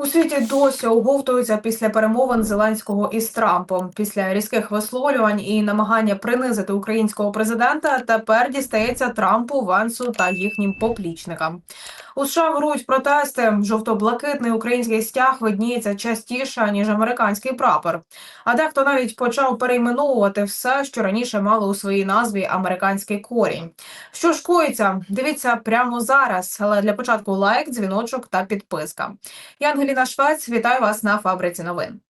У світі досі оговтуються після перемовин Зеленського із Трампом. Після різких висловлювань і намагання принизити українського президента тепер дістається Трампу, Вансу та їхнім поплічникам. У США грують протести. Жовто-блакитний український стяг видніється частіше ніж американський прапор. А дехто навіть почав перейменовувати все, що раніше мало у своїй назві американський корінь. Що ж коїться? Дивіться прямо зараз. Але для початку лайк, дзвіночок та підписка. Я Ангеліна Швець, вітаю вас на фабриці новин.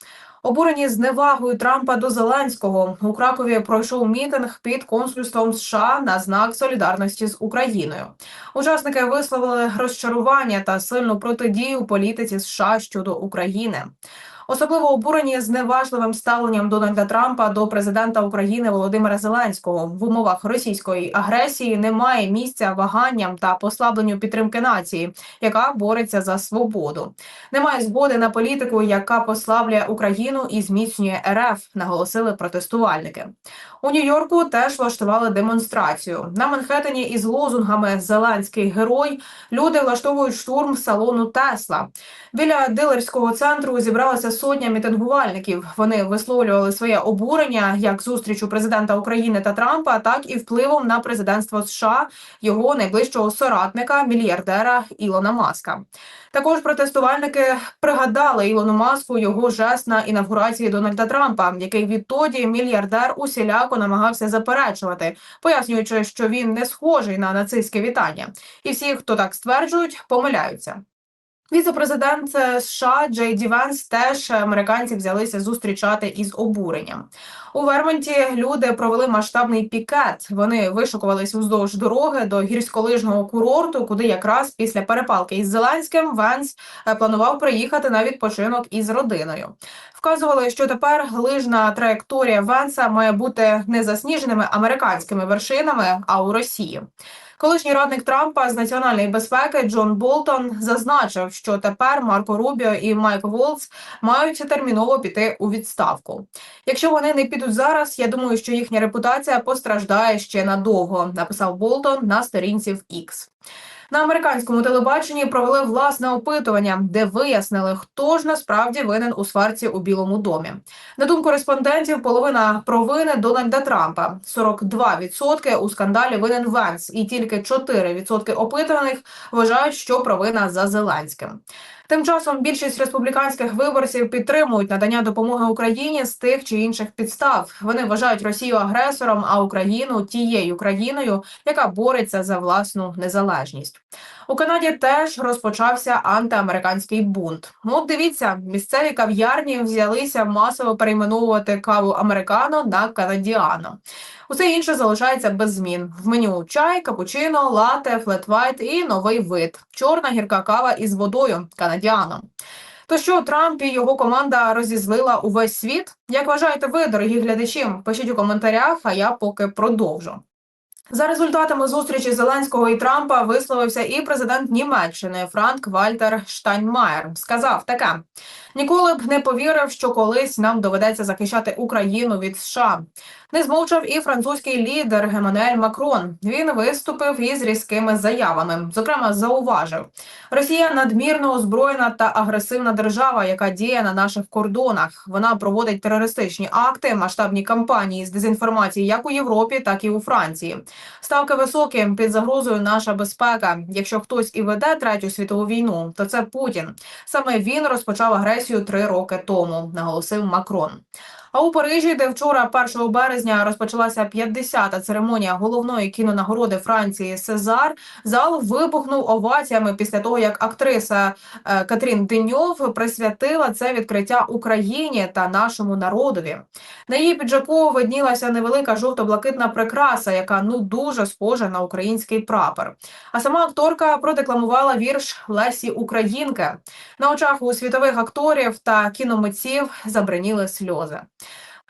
Обурені зневагою Трампа до Зеленського у Кракові пройшов мітинг під консульством США на знак солідарності з Україною. Учасники висловили розчарування та сильну протидію політиці США щодо України. Особливо обурені зневажливим ставленням Дональда Трампа до президента України Володимира Зеленського в умовах російської агресії немає місця ваганням та послабленню підтримки нації, яка бореться за свободу. Немає згоди на політику, яка послаблює Україну і зміцнює РФ, наголосили протестувальники. У Нью-Йорку теж влаштували демонстрацію на Манхеттені із лозунгами Зеленський герой. Люди влаштовують штурм салону Тесла. Біля дилерського центру зібралася сотня мітингувальників. Вони висловлювали своє обурення як зустрічу президента України та Трампа, так і впливом на президентство США його найближчого соратника, мільярдера Ілона Маска. Також протестувальники пригадали Ілону Маску його жест на інавгурації Дональда Трампа, який відтоді мільярдер усіляко намагався заперечувати, пояснюючи, що він не схожий на нацистське вітання, і всі, хто так стверджують, помиляються. Віце-президент е, США Джей Ді Венс теж американці взялися зустрічати із обуренням. У Вермонті люди провели масштабний пікет. Вони вишукувались уздовж дороги до гірськолижного курорту, куди якраз після перепалки із Зеленським Венс е, планував приїхати на відпочинок із родиною. Вказували, що тепер лижна траєкторія Венса має бути не засніженими американськими вершинами, а у Росії. Колишній радник Трампа з національної безпеки Джон Болтон зазначив, що тепер Марко Рубіо і Майк Волц мають терміново піти у відставку. Якщо вони не підуть зараз, я думаю, що їхня репутація постраждає ще надовго. Написав Болтон на сторінці в X. На американському телебаченні провели власне опитування, де вияснили, хто ж насправді винен у сварці у Білому домі. На думку респондентів, половина провини Дональда Трампа, 42% у скандалі винен Венс, і тільки 4% опитаних вважають, що провина за Зеленським. Тим часом більшість республіканських виборців підтримують надання допомоги Україні з тих чи інших підстав. Вони вважають Росію агресором, а Україну тією країною, яка бореться за власну незалежність. У Канаді теж розпочався антиамериканський бунт. Ну, от дивіться, місцеві кав'ярні взялися масово перейменовувати каву американо на канадіано. Усе інше залишається без змін. В меню чай, капучино, лате, флетвайт і новий вид чорна гірка кава із водою канадіано. То що Трамп і його команда розізлила увесь світ? Як вважаєте ви, дорогі глядачі? Пишіть у коментарях, а я поки продовжу. За результатами зустрічі Зеленського і Трампа висловився і президент Німеччини Франк Вальтер Штайнмаєр. Сказав таке: ніколи б не повірив, що колись нам доведеться захищати Україну від США. Не змовчав і французький лідер Еммануель Макрон. Він виступив із різкими заявами. Зокрема, зауважив, Росія надмірно озброєна та агресивна держава, яка діє на наших кордонах. Вона проводить терористичні акти, масштабні кампанії з дезінформації як у Європі, так і у Франції. Ставки високі під загрозою наша безпека. Якщо хтось і веде третю світову війну, то це Путін. Саме він розпочав агресію три роки тому, наголосив Макрон. А у Парижі, де вчора, 1 березня, розпочалася 50-та церемонія головної кінонагороди Франції Сезар, зал вибухнув оваціями після того, як актриса е, Катрін Деньов присвятила це відкриття Україні та нашому народові. На її піджаку виднілася невелика жовто-блакитна прикраса, яка ну дуже схожа на український прапор. А сама акторка продекламувала вірш Лесі Українки. На очах у світових акторів та кіномитців забриніли сльози.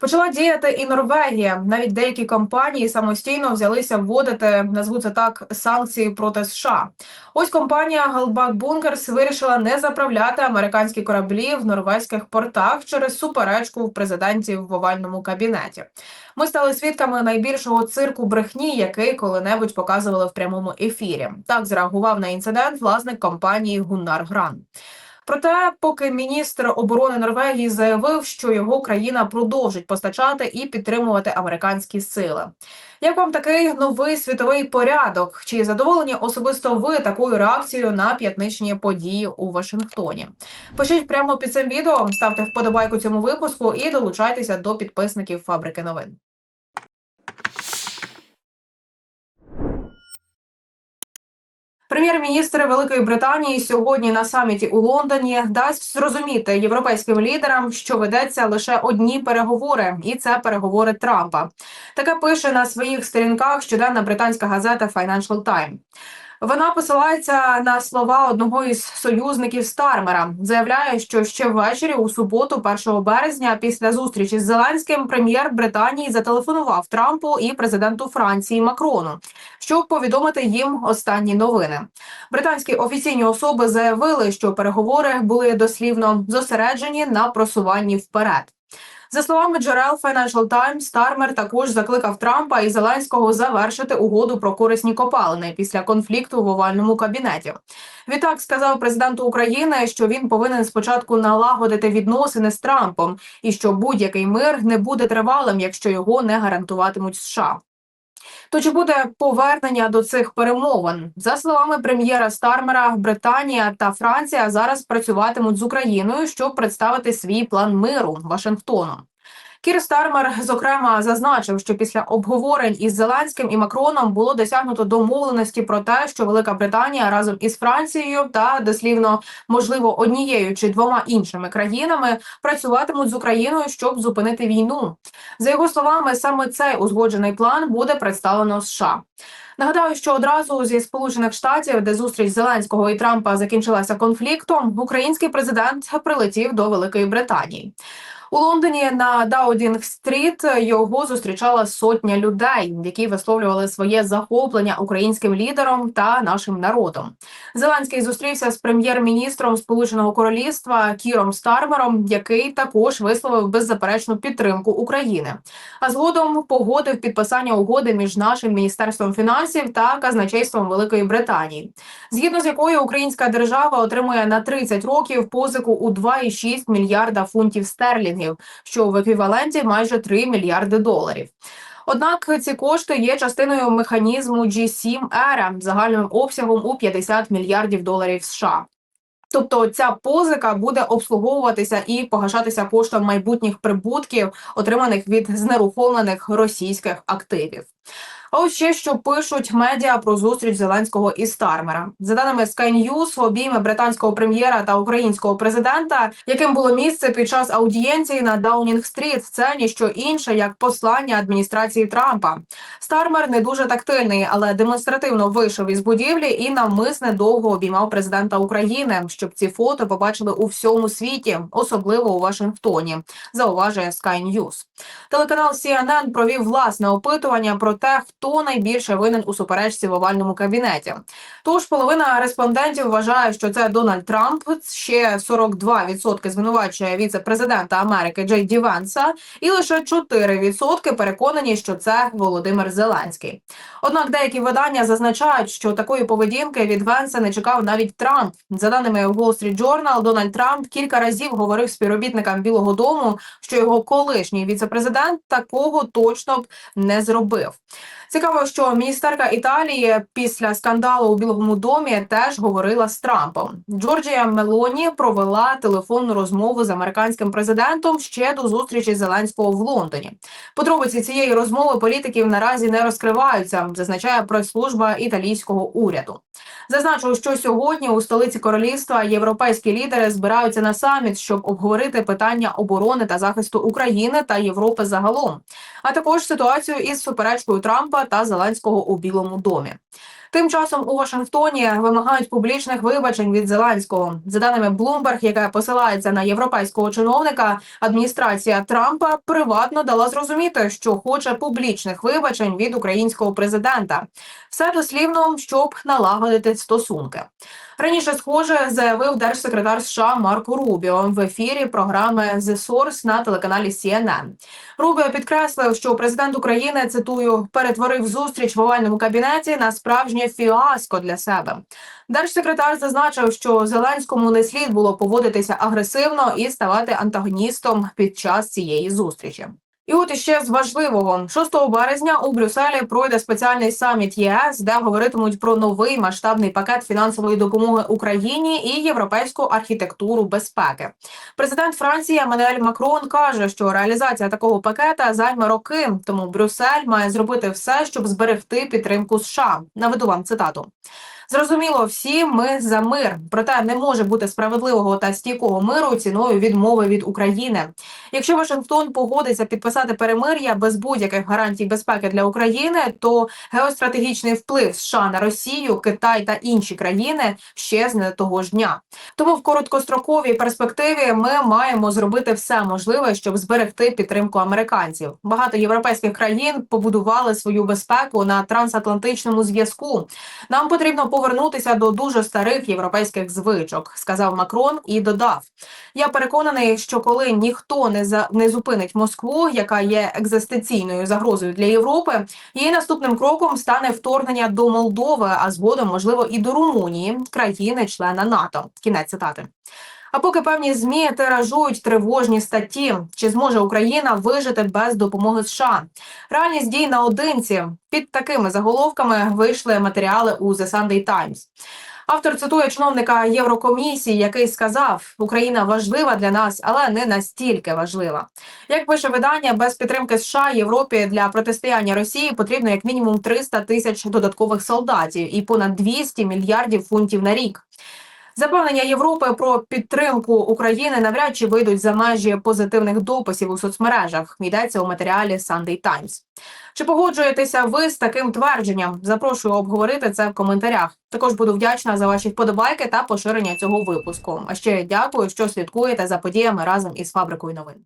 Почала діяти і Норвегія. Навіть деякі компанії самостійно взялися вводити, назву це так, санкції проти США. Ось компанія Галбак Бункерс вирішила не заправляти американські кораблі в норвезьких портах через суперечку в президентів в овальному кабінеті. Ми стали свідками найбільшого цирку брехні, який коли-небудь показували в прямому ефірі. Так зреагував на інцидент власник компанії Гуннар Гран. Проте, поки міністр оборони Норвегії заявив, що його країна продовжить постачати і підтримувати американські сили. Як вам такий новий світовий порядок? Чи задоволені особисто ви такою реакцією на п'ятничні події у Вашингтоні? Пишіть прямо під цим відео, ставте вподобайку цьому випуску і долучайтеся до підписників фабрики новин. Прем'єр-міністр Великої Британії сьогодні на саміті у Лондоні дасть зрозуміти європейським лідерам, що ведеться лише одні переговори, і це переговори Трампа. Таке пише на своїх сторінках щоденна британська газета Financial Times. Вона посилається на слова одного із союзників Стармера. Заявляє, що ще ввечері у суботу, 1 березня, після зустрічі з Зеленським, прем'єр Британії зателефонував Трампу і президенту Франції Макрону, щоб повідомити їм останні новини. Британські офіційні особи заявили, що переговори були дослівно зосереджені на просуванні вперед. За словами джерел Financial Times, Стармер також закликав Трампа і Зеленського завершити угоду про корисні копалини після конфлікту в овальному кабінеті. Відтак сказав президенту України, що він повинен спочатку налагодити відносини з Трампом, і що будь-який мир не буде тривалим, якщо його не гарантуватимуть США. То чи буде повернення до цих перемовин за словами прем'єра Стармера, Британія та Франція зараз працюватимуть з Україною, щоб представити свій план миру Вашингтону. Кір Стармер зокрема зазначив, що після обговорень із Зеленським і Макроном було досягнуто домовленості про те, що Велика Британія разом із Францією та дослівно можливо однією чи двома іншими країнами працюватимуть з Україною, щоб зупинити війну. За його словами, саме цей узгоджений план буде представлено США. Нагадаю, що одразу зі сполучених штатів, де зустріч Зеленського і Трампа закінчилася конфліктом, український президент прилетів до Великої Британії. У Лондоні на Даудінг стріт його зустрічала сотня людей, які висловлювали своє захоплення українським лідером та нашим народом. Зеленський зустрівся з прем'єр-міністром Сполученого Королівства Кіром Стармером, який також висловив беззаперечну підтримку України. А згодом погодив підписання угоди між нашим міністерством фінансів та казначейством Великої Британії, згідно з якою українська держава отримує на 30 років позику у 2,6 мільярда фунтів стерлінгів що в еквіваленті майже 3 мільярди доларів. Однак ці кошти є частиною механізму G7 ERA загальним обсягом у 50 мільярдів доларів США. Тобто ця позика буде обслуговуватися і погашатися коштом майбутніх прибутків, отриманих від знерухомлених російських активів. А ось ще що пишуть медіа про зустріч Зеленського і Стармера. За даними Sky News, обійми британського прем'єра та українського президента, яким було місце під час аудієнції на Даунінг-стріт, це ніщо інше як послання адміністрації Трампа. Стармер не дуже тактильний, але демонстративно вийшов із будівлі і навмисне довго обіймав президента України, щоб ці фото побачили у всьому світі, особливо у Вашингтоні. Зауважує Sky News. Телеканал CNN провів власне опитування про те, хто найбільше винен у суперечці в овальному кабінеті. Тож половина респондентів вважає, що це Дональд Трамп. Ще 42% звинувачує віце-президента Америки Джей Ді Венса, і лише 4% переконані, що це Володимир Зеленський. Однак деякі видання зазначають, що такої поведінки від Венса не чекав навіть Трамп. За даними Wall Street Journal, Дональд Трамп кілька разів говорив співробітникам Білого Дому, що його колишній віце-президент такого точно б не зробив. Цікаво, що міністерка Італії після скандалу у Білому домі теж говорила з Трампом. Джорджія Мелоні провела телефонну розмову з американським президентом ще до зустрічі Зеленського в Лондоні. Подробиці цієї розмови політиків наразі не розкриваються, зазначає прес-служба італійського уряду. Зазначу, що сьогодні у столиці королівства європейські лідери збираються на саміт, щоб обговорити питання оборони та захисту України та Європи загалом, а також ситуацію із суперечкою Трампа та Зеленського у Білому домі. Тим часом у Вашингтоні вимагають публічних вибачень від Зеленського. За даними Bloomberg, яка посилається на європейського чиновника, адміністрація Трампа приватно дала зрозуміти, що хоче публічних вибачень від українського президента. Все дослівно, щоб налагодити стосунки. Раніше схоже заявив держсекретар США Марко Рубіо в ефірі програми The Source на телеканалі CNN. Рубіо підкреслив, що президент України цитую перетворив зустріч в овальному кабінеті на справжнє фіаско для себе. Держсекретар зазначив, що Зеленському не слід було поводитися агресивно і ставати антагоністом під час цієї зустрічі. І от іще з важливого 6 березня у Брюсселі пройде спеціальний саміт ЄС, де говоритимуть про новий масштабний пакет фінансової допомоги Україні і європейську архітектуру безпеки. Президент Франції Еммануель Макрон каже, що реалізація такого пакета займе роки, тому Брюссель має зробити все, щоб зберегти підтримку США. Наведу вам цитату. Зрозуміло, всі ми за мир, проте не може бути справедливого та стійкого миру ціною відмови від України. Якщо Вашингтон погодиться підписати перемир'я без будь-яких гарантій безпеки для України, то геостратегічний вплив США на Росію, Китай та інші країни щезне того ж дня. Тому в короткостроковій перспективі ми маємо зробити все можливе, щоб зберегти підтримку американців. Багато європейських країн побудували свою безпеку на трансатлантичному зв'язку. Нам потрібно повернутися до дуже старих європейських звичок, сказав Макрон і додав: Я переконаний, що коли ніхто не за не зупинить Москву, яка є екзистенційною загрозою для Європи, її наступним кроком стане вторгнення до Молдови, а згодом, можливо, і до Румунії, країни-члена НАТО. Кінець цитати. А поки певні змі тиражують тривожні статті, чи зможе Україна вижити без допомоги США? Реальність дій наодинці під такими заголовками вийшли матеріали у The Sunday Times. Автор цитує чиновника Єврокомісії, який сказав: Україна важлива для нас, але не настільки важлива. Як пише видання, без підтримки США Європі для протистояння Росії потрібно як мінімум 300 тисяч додаткових солдатів і понад 200 мільярдів фунтів на рік. Запевнення Європи про підтримку України навряд чи вийдуть за межі позитивних дописів у соцмережах. Йдеться у матеріалі Sunday Times. Чи погоджуєтеся ви з таким твердженням? Запрошую обговорити це в коментарях. Також буду вдячна за ваші вподобайки та поширення цього випуску. А ще дякую, що слідкуєте за подіями разом із фабрикою новин.